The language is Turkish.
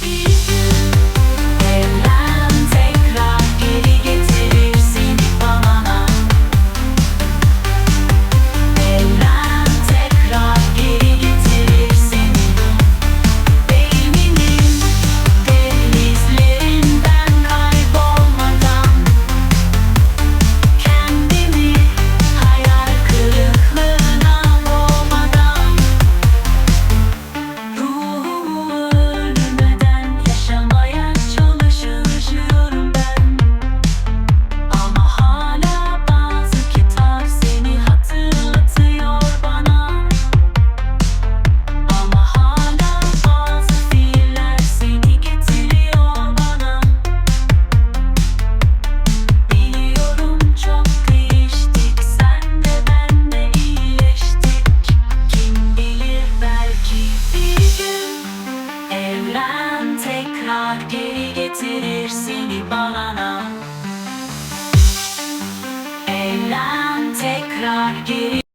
be. Gülen tekrar geri getirir seni bana. Eğlen tekrar geri